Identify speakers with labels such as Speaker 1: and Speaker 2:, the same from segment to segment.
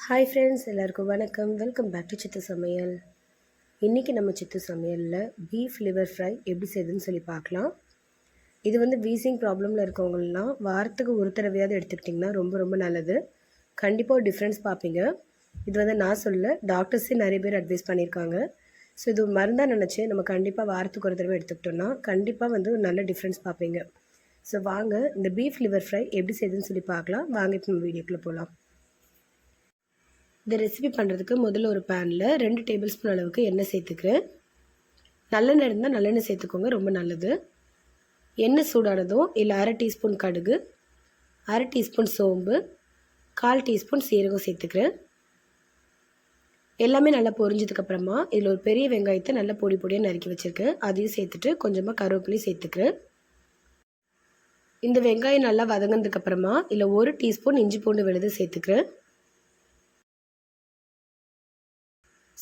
Speaker 1: Hi friends எல்லாருக்கும் வணக்கம். Welcome back to சித்து சமையல். இன்றைக்கி நம்ம சித்து சமையலில் பீஃப் லிவர் ஃப்ரை எப்படி செய்யுதுன்னு சொல்லி பார்க்கலாம். இது வந்து வீசிங் ப்ராப்ளமில் இருக்கவங்கலாம் வாரத்துக்கு ஒரு தடவையாவது எடுத்துக்கிட்டிங்கன்னா ரொம்ப ரொம்ப நல்லது. கண்டிப்பாக ஒரு டிஃப்ரென்ஸ் பார்ப்பீங்க. இது வந்து நான் சொல்ல டாக்டர்ஸே நிறைய பேர் அட்வைஸ் பண்ணியிருக்காங்க. ஸோ இது மருந்தாக நினச்சி நம்ம கண்டிப்பாக வாரத்துக்கு ஒரு தடவை எடுத்துக்கிட்டோம்னா கண்டிப்பாக வந்து ஒரு நல்ல டிஃப்ரென்ஸ் பார்ப்பீங்க. ஸோ வாங்க இந்த பீஃப் லிவர் ஃப்ரை எப்படி செய்யுதுன்னு சொல்லி பார்க்கலாம். வாங்க இப்போ நம்ம வீடியோக்குள்ளே போகலாம் இந்த ரெசிபி பண்ணுறதுக்கு முதல்ல ஒரு பேனில் ரெண்டு டேபிள் ஸ்பூன் அளவுக்கு எண்ணெய் சேர்த்துக்கிறேன். நல்லெண்ணெய் இருந்தால் நல்லெண்ணெய் சேர்த்துக்கோங்க ரொம்ப நல்லது. எண்ணெய் சூடானதும் இல்லை அரை டீஸ்பூன் கடுகு அரை டீஸ்பூன் சோம்பு கால் டீஸ்பூன் சீரகம் சேர்த்துக்கிறேன். எல்லாமே நல்லா பொரிஞ்சதுக்கப்புறமா இதில் ஒரு பெரிய வெங்காயத்தை நல்லா பொடி பொடியாக நறுக்கி வச்சுருக்கேன். அதையும் சேர்த்துட்டு கொஞ்சமாக கருவேப்பிலையும் சேர்த்துக்கிறேன். இந்த வெங்காயம் நல்லா வதங்கினதுக்கப்புறமா இல்லை ஒரு டீஸ்பூன் இஞ்சி பூண்டு விழுது சேர்த்துக்கிறேன்.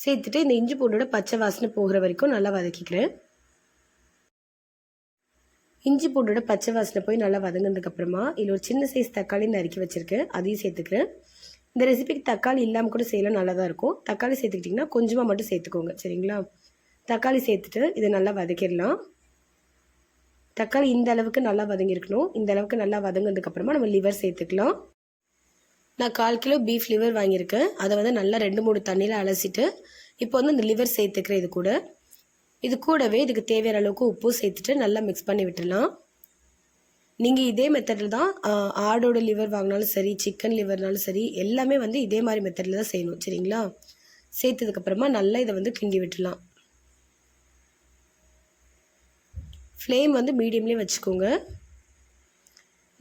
Speaker 1: சேர்த்துட்டு இந்த இஞ்சி பூண்டோட பச்சை வாசனை போகிற வரைக்கும் நல்லா வதக்கிக்கிறேன். இஞ்சி பூண்டோட பச்சை வாசனை போய் நல்லா வதங்கினதுக்கப்புறமா இதில் ஒரு சின்ன சைஸ் தக்காளி நறுக்கி வச்சுருக்கேன். அதையும் சேர்த்துக்கிறேன். இந்த ரெசிபிக்கு தக்காளி இல்லாமல் கூட செய்யலாம் நல்லா தான் இருக்கும். தக்காளி சேர்த்துக்கிட்டிங்கன்னா கொஞ்சமாக மட்டும் சேர்த்துக்கோங்க சரிங்களா? தக்காளி சேர்த்துட்டு இதை நல்லா வதக்கிடலாம். தக்காளி இந்த அளவுக்கு நல்லா வதங்கியிருக்கணும். இந்த அளவுக்கு நல்லா வதங்கினதுக்கப்புறமா நம்ம லிவர் சேர்த்துக்கலாம். நான் கால் கிலோ பீஃப் லிவர் வாங்கியிருக்கேன். அதை வந்து நல்லா ரெண்டு மூணு தண்ணியில் அலசிட்டு இப்போ வந்து இந்த லிவர் சேர்த்துக்கிறேன் இது கூட. இது கூடவே இதுக்கு தேவையான அளவுக்கு உப்பு சேர்த்துட்டு நல்லா மிக்ஸ் பண்ணி விட்டுடலாம். நீங்கள் இதே மெத்தடில் தான் ஆடோட லிவர் வாங்கினாலும் சரி சிக்கன் லிவர்னாலும் சரி எல்லாமே வந்து இதே மாதிரி மெத்தடில் தான் செய்யணும். சரிங்களா? சேர்த்ததுக்கப்புறமா நல்லா இதை வந்து கிண்டி விட்டுலாம் ஃப்ளேம் வந்து மீடியம்லேயே வச்சுக்கோங்க.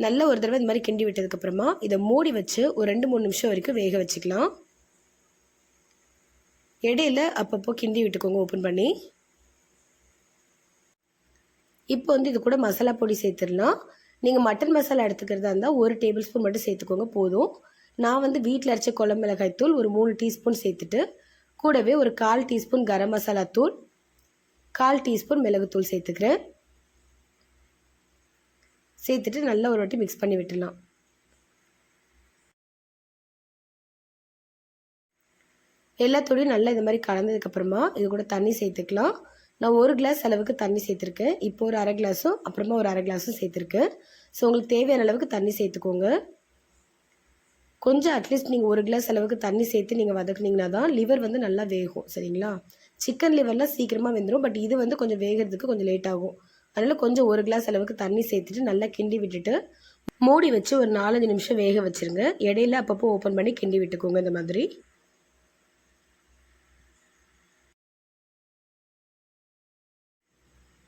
Speaker 1: நல்ல ஒரு தடவை இந்த மாதிரி கிண்டி விட்டதுக்கப்புறமா இதை மூடி வச்சு ஒரு ரெண்டு மூணு நிமிஷம் வரைக்கும் வேக வச்சுக்கலாம். இடையில அப்பப்போ கிண்டி விட்டுக்கோங்க ஓப்பன் பண்ணி. இப்போ வந்து இது கூட மசாலா பொடி சேர்த்துடலாம். நீங்கள் மட்டன் மசாலா எடுத்துக்கிறதா இருந்தால் ஒரு டேபிள் ஸ்பூன் மட்டும் சேர்த்துக்கோங்க போதும். நான் வந்து வீட்டில் அரைச்ச குழம்பு மிளகாய் தூள் ஒரு மூணு டீஸ்பூன் சேர்த்துட்டு கூடவே ஒரு கால் டீஸ்பூன் கரம் மசாலா தூள் கால் டீஸ்பூன் மிளகுத்தூள் சேர்த்துக்கிறேன். சேர்த்துட்டு நல்லா ஒரு வாட்டி மிக்ஸ் பண்ணி விட்டுடலாம். எல்லாத்தோடையும் நல்லா இந்த மாதிரி கலந்ததுக்கப்புறமா இது கூட தண்ணி சேர்த்துக்கலாம். நான் ஒரு கிளாஸ் அளவுக்கு தண்ணி சேர்த்துருக்கேன். இப்போ ஒரு அரை கிளாஸும் அப்புறமா ஒரு அரை கிளாஸும் சேர்த்துருக்கேன். ஸோ உங்களுக்கு தேவையான அளவுக்கு தண்ணி சேர்த்துக்கோங்க. கொஞ்சம் அட்லீஸ்ட் நீங்கள் ஒரு கிளாஸ் அளவுக்கு தண்ணி சேர்த்து நீங்கள் வதக்குனீங்கன்னா தான் லிவர் வந்து நல்லா வேகும். சரிங்களா? சிக்கன் லிவர்லாம் சீக்கிரமாக வெந்துடும் பட் இது வந்து கொஞ்சம் வேகிறதுக்கு கொஞ்சம் லேட் ஆகும். அதனால் கொஞ்சம் ஒரு கிளாஸ் அளவுக்கு தண்ணி சேர்த்துட்டு நல்லா கிண்டி விட்டுட்டு மூடி வச்சு ஒரு நாலஞ்சு நிமிஷம் வேக வச்சுருங்க. இடையில அப்பப்போ ஓப்பன் பண்ணி கிண்டி விட்டுக்கோங்க இந்த மாதிரி.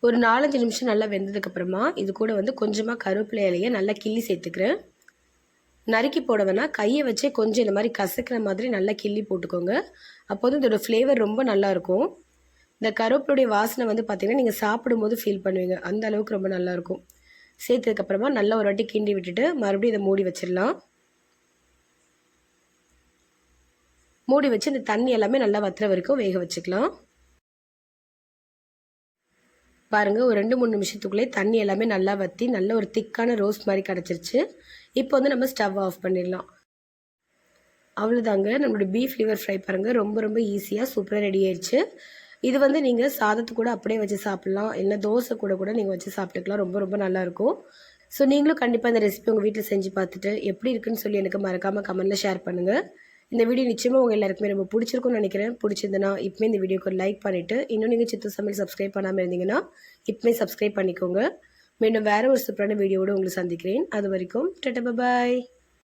Speaker 1: ஒரு நாலஞ்சு நிமிஷம் நல்லா வெந்ததுக்கப்புறமா இது கூட வந்து கொஞ்சமாக கருவேப்பிலை இலையை நல்லா கிள்ளி சேர்த்துக்கிறேன். நறுக்கி போட வேணால் கையை வச்சே கொஞ்சம் இந்த மாதிரி கசக்கிற மாதிரி நல்லா கிள்ளி போட்டுக்கோங்க. அப்போ வந்து இதோட ஃப்ளேவர் ரொம்ப நல்லாயிருக்கும் இந்த கருவேப்பிலுடைய வாசனை வந்து பார்த்திங்கன்னா நீங்கள் சாப்பிடும்போது ஃபீல் பண்ணுவீங்க. அந்த அளவுக்கு ரொம்ப நல்லாயிருக்கும். சேர்த்ததுக்கப்புறமா நல்லா ஒரு வாட்டி கிண்டி விட்டுட்டு மறுபடியும் இதை மூடி வச்சிடலாம். மூடி வச்சு இந்த தண்ணி எல்லாமே நல்லா வத்துற வரைக்கும் வேக வச்சுக்கலாம். பாருங்கள் ஒரு ரெண்டு மூணு நிமிஷத்துக்குள்ளே தண்ணி எல்லாமே நல்லா வற்றி நல்ல ஒரு திக்கான ரோஸ்ட் மாதிரி கிடச்சிருச்சு. இப்போ வந்து நம்ம ஸ்டவ் ஆஃப் பண்ணிடலாம். அவ்வளோதாங்க நம்மளோட பீஃப் லிவர் ஃப்ரை பாருங்கள் ரொம்ப ரொம்ப ஈஸியாக சூப்பராக ரெடி ஆயிடுச்சு இது வந்து நீங்கள் சாதத்து கூட அப்படியே வச்சு சாப்பிட்லாம். இல்லை தோசை கூட கூட நீங்கள் வச்சு சாப்பிட்டுக்கலாம். ரொம்ப ரொம்ப நல்லாயிருக்கும் ஸோ நீங்களும் கண்டிப்பாக இந்த ரெசிபி உங்கள் வீட்டில் செஞ்சு பார்த்துட்டு எப்படி இருக்குன்னு சொல்லி எனக்கு மறக்காமல் கமெண்ட்டில் ஷேர் பண்ணுங்கள் இந்த வீடியோ நிச்சயமாக உங்கள் எல்லாருக்குமே ரொம்ப பிடிச்சிருக்கும்னு நினைக்கிறேன். பிடிச்சிருந்தனா இப்போமே இந்த வீடியோக்கு லைக் பண்ணிவிட்டு இன்னும் நீங்கள் சித்து சமையல் சப்ஸ்கிரைப் பண்ணாமல் இருந்தீங்கன்னா இப்போமே சப்ஸ்கிரைப் பண்ணிக்கோங்க. மீண்டும் வேறு ஒரு சூப்பரான வீடியோவோடு உங்களை சந்திக்கிறேன். அது வரைக்கும் டெட்ட பாய்